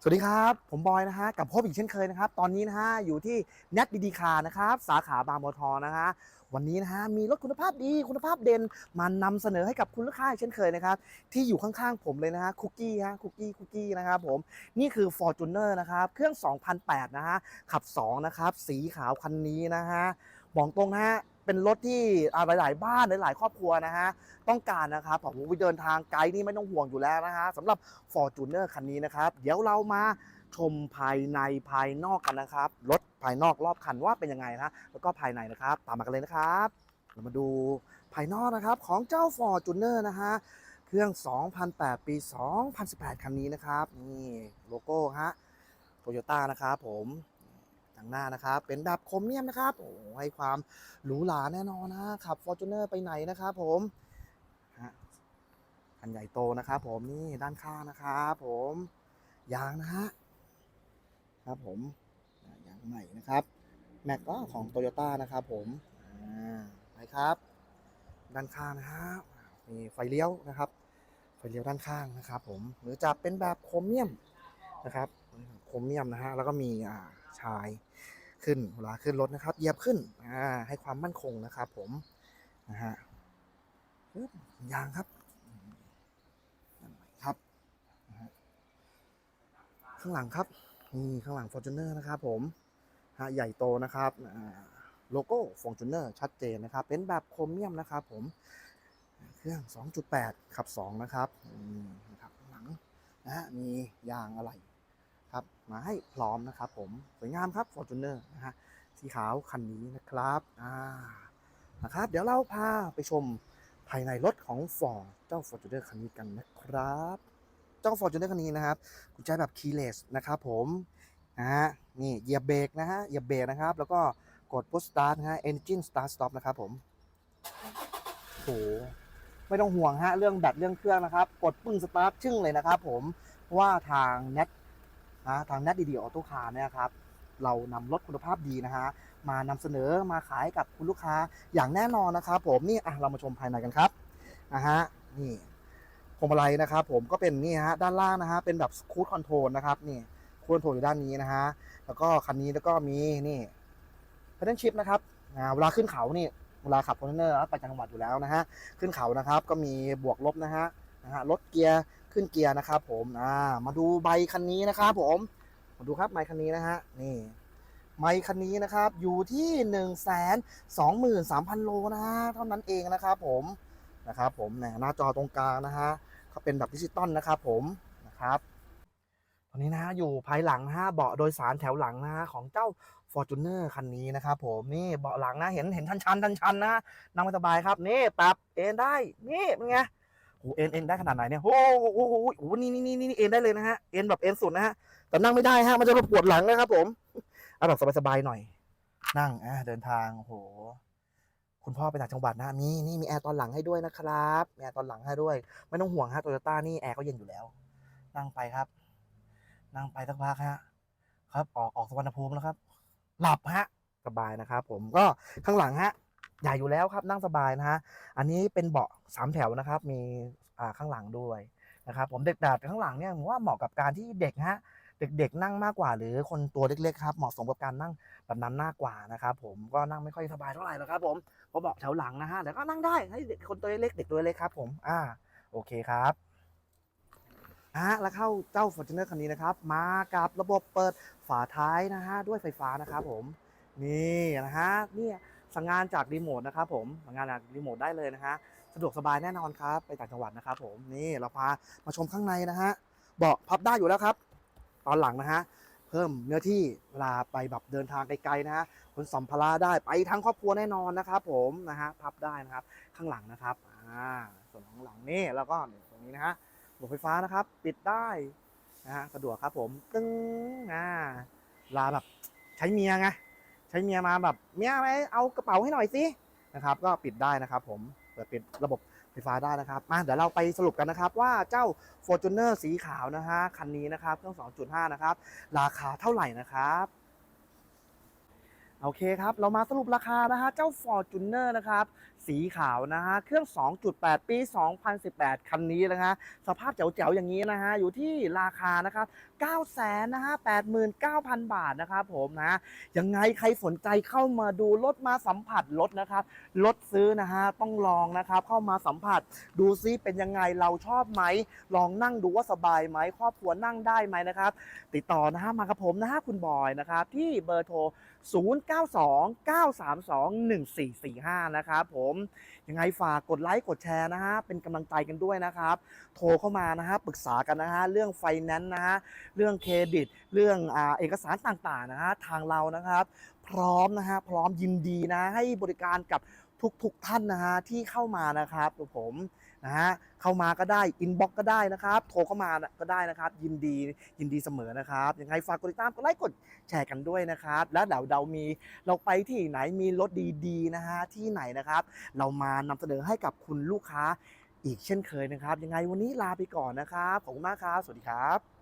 สวัสดีครับ ผมบอยนะฮะกับพบอีกเช่นเคยนะครับ ตอนนี้นะฮะอยู่ที่ n น t ดีดีคานะครับ สาขาบางบัวทองนะฮะวันนี้นะฮะมีรถคุณภาพดีคุณภาพเด่นมานำเสนอให้กับคุณลูกค้าเช่นเคยนะครับ ที่อยู่ข้างๆผมเลยนะฮะคุกกี้ฮะคุกกี้คุกกี้นะครับผมนี่คือ Fortuner นะครับ เครื่อง 2008 นะฮะขับ 2 นะครับ สีขาวคันนี้นะฮะบอกตรงนะฮะ เป็นรถที่หลาย ๆ บ้านหลาย ๆ ครอบครัวนะฮะต้องการนะครับผมไปเดินทางไกลนี่ไม่ต้องห่วงอยู่แล้วนะฮะสำหรับ Fortuner คันนี้นะครับ เดี๋ยวเรามาชมภายในภายนอกกันนะครับรถภายนอกรอบคันว่าเป็นยังไงนะแล้วก็ภายในนะครับ ตามมากันเลยนะครับเรามาดูภายนอกนะครับของเจ้า Fortuner นะฮะเครื่อง 2008 ปี 2018 คันนี้นะครับ นี่โลโก้ฮะโตโยต้านะครับผม ทางหน้านะครับ เป็นแบบโครเมียมนะครับโอ้ให้ความหรูหราแน่นอนนะขับ Fortuner ไปไหนนะครับผมคันใหญ่โตนะครับผมนี่ด้านข้างนะครับผมยางนะฮะครับผมยางใหม่นะครับแม็กก็ของโตโยต้านะครับผมอ่าไปครับ ด้านข้างนะฮะมีไฟเลี้ยวนะครับไฟเลี้ยวด้านข้างนะครับ ผมหรือจะเป็นแบบโครเมียมนะครับโครเมียมนะฮะแล้วก็มีอ่า ชายขึ้นเวลาขึ้นรถนะครับเหยียบขึ้นอ่าให้ความมั่นคงนะครับผมนะฮะปึ๊บยางครับครับข้างหลังครับนี่ข้างหลัง Fortuner นะครับผมฮะใหญ่โตนะครับโลโก้ Fortuner ชัดเจนนะครับ เป็นแบบโครเมียมนะครับผมเครื่อง 2.8 ขับ 2 นะครับนี่นะครับข้างหลังนะฮะมียางอะไร ครับมาให้พร้อมนะครับผมสวยงามครับ Fortuner นะฮะสีขาวคันนี้นะครับอ่านะครับ เดี๋ยวเราพาไปชมภายในรถของฟอร์เจ้า Fortuner คันนี้กันนะครับ เจ้า Fortuner คันนี้นะครับกุญแจแบบ keyless นะครับผมนะฮะนี่เหยียบเบรกนะฮะเหยียบเบรกนะครับ แล้วก็กด push start นะฮะ engine start stop นะครับผมโหไม่ต้องห่วงฮะเรื่องแบตเรื่องเครื่องนะครับ กดปึ้ง start ชึ่งเลยนะครับผมว่าทาง net นะทาง net ดีดีออโต้คาร์นี่ยครับเรานำรถคุณภาพดีนะฮะมานำเสนอมาขายกับคุณลูกค้าอย่างแน่นอนนะครับผมนี่อะเรามาชมภายในกันครับนะฮะนี่พวงมาลัยนะครับ ผมก็เป็นนี่ฮะด้านล่างนะฮะเป็นแบบคูดคอนโทรลนะครับนี่คูดคอนโทรลอยู่ด้านนี้นะฮะแล้วก็คันนี้แล้วก็มีนี่เพดานชิพนะครับเวลาขึ้นเขานี่เวลาขับคอนเทนเนอร์ไปจังหวัดอยู่แล้วนะฮะขึ้นเขานะครับ ก็มีบวกลบนะฮะนะฮะลดเกียร์ ขึ้นเกียร์นะครับผมอ่ามาดูใบคันนี้นะครับผมมาดูครับใบคันนี้นะฮะนี่ไมค์คันนี้นะครับอยู่ที่1นึ่งแสนสองหมื่นสามพันโลนะฮะเท่านั้นเองนะครับผมนะครับผมแหมหน้าจอตรงกลางนะฮะเขาเป็นแบบดิจิตอลนะครับผมนะครับตอนนี้นะฮะอยู่ภายหลังนะฮะเบาะโดยสารแถวหลังนะฮะของเจ้า Fortuner คันนี้นะครับผมนี่เบาะหลังนะเห็นเห็นชันชันชันชันนะนั่งไม่สบายครับนี่ปรับเอนได้นี่เป็นไง โอ้เอ็นเอ็นได้ขนาดไหนเนี่ยโอ้โหโอ้โหโอ้โหนี่นี่นี่นี่เอ็นได้เลยนะฮะเอ็นแบบเอ็นสุดนะฮะแต่นั่งไม่ได้ฮะมันจะปวดหลังนะครับผมเอาแบบสบายๆหน่อย นั่งอ่าเดินทางโอ้โหคุณพ่อไปต่างจังหวัดนะมีนี่มีแอร์ตอนหลังให้ด้วยนะครับมีแอร์ตอนหลังให้ด้วย ไม่ต้องห่วงฮะโตโยต้านี่แอร์ก็เย็นอยู่แล้ว นั่งไปครับ นั่งไปสักพักฮะครับ ออกออกสวรรณภูมิแล้วครับ หลับฮะสบายนะครับผมก็ข้างหลังฮะ ใหญ่อยู่แล้วครับนั่งสบายนะฮะอันนี้เป็นเบาะสามแถวนะครับ มีข้างหลังด้วยนะครับผมเด็กดาดข้างหลังเนี่ยผมว่าเหมาะกับการที่เด็กฮะเด็กๆนั่งมากกว่า หรือคนตัวเล็กๆครับเหมาะสมกับการนั่งแบบนั้นมากกว่านะครับผมก็นั่งไม่ค่อยสบายเท่าไหร่หรอกครับ ผมเพราะเบาะแถวหลังนะฮะแต่ก็นั่งได้ให้เด็กคนตัวเล็กเด็กตัวเล็กครับ ผมอ่าโอเคครับอะแล้วเข้าเจ้า Fortuner คันนี้นะครับ มากับระบบเปิดฝาท้ายนะฮะด้วยไฟฟ้านะครับผมนี่นะฮะนี่ สั่งงานจากรีโมทนะครับผมสั่งงานจากรีโมทได้เลยนะฮะสะดวกสบายแน่นอนครับไปต่างจังหวัดนะครับผมนี่เราพามาชมข้างในนะฮะเบาะพับได้อยู่แล้วครับ ตอนหลังนะฮะเพิ่มเนื้อที่เวลาไปแบบเดินทางไกลๆนะฮะขนสัมภาระได้ไปทั้งครอบครัวแน่นอนนะครับผมนะฮะพับได้นะครับข้างหลังนะครับอ่าส่วนของหลังนี่แล้วก็ตรงนี้นะฮะระบบไฟฟ้านะครับปิดได้นะฮะสะดวกครับผมตึ้งอ่าเวลาแบบใช้เมียไง ใช้เมียมาแบบเมียไปเอากระเป๋าให้หน่อยสินะครับ ก็ปิดได้นะครับ ผมเปิดปิดระบบไฟฟ้าได้นะครับมาเดี๋ยวเราไปสรุปกันนะครับ ว่าเจ้า Fortuner สีขาวนะฮะคันนี้นะครับเครื่อง 2.5 นะครับ ราคาเท่าไหร่นะครับโอเคครับ เรามาสรุปราคานะฮะเจ้า Fortuner นะครับ สีขาวนะฮะ เครื่อง 2.8 ปี 2018 คันนี้นะฮะ สภาพแจ๋วๆ อย่างนี้นะฮะ อยู่ที่ราคานะครับ9 0 0 0 0นะฮะ89,000 บาทนะครับผมนะ ยังไงใครสนใจเข้ามาดูรถมาสัมผัสรถนะครับ รถซื้อนะฮะ ต้องลองนะครับ เข้ามาสัมผัส ดูซิเป็นยังไง เราชอบไหม ลองนั่งดูว่าสบายไหม ครอบครัวนั่งได้ไหมนะครับ ติดต่อนะฮะ มากับผมนะฮะ คุณบอยนะครับ ที่เบอร์โทร 0929321445 นะครับผมยังไงฝากกดไลค์กดแชร์นะฮะเป็นกำลังใจกันด้วยนะครับ โทรเข้ามานะฮะปรึกษากันนะฮะเรื่องไฟแนนซ์นะฮะเรื่องเครดิต เรื่องอเอกสารต่างๆนะฮะทางเรานะครับ พร้อมนะฮะพร้อมยินดีนะให้บริการกับทุกๆท่านนะฮะที่เข้ามานะครับผม นะฮะเข้ามาก็ได้อินบ็อกก็ได้นะครับโทรเข้ามาก็ได้นะครับ ยินดียินดีเสมอนะครับยังไงฝากกดติดตามกดไลค์กดแชร์กันด้วยนะครับ และเดี๋ยวเรามีเราไปที่ไหนมีรถดีๆนะฮะที่ไหนนะครับ เรามานำเสนอให้กับคุณลูกค้าอีกเช่นเคยนะครับ ยังไงวันนี้ลาไปก่อนนะครับขอบคุณมากครับ สวัสดีครับ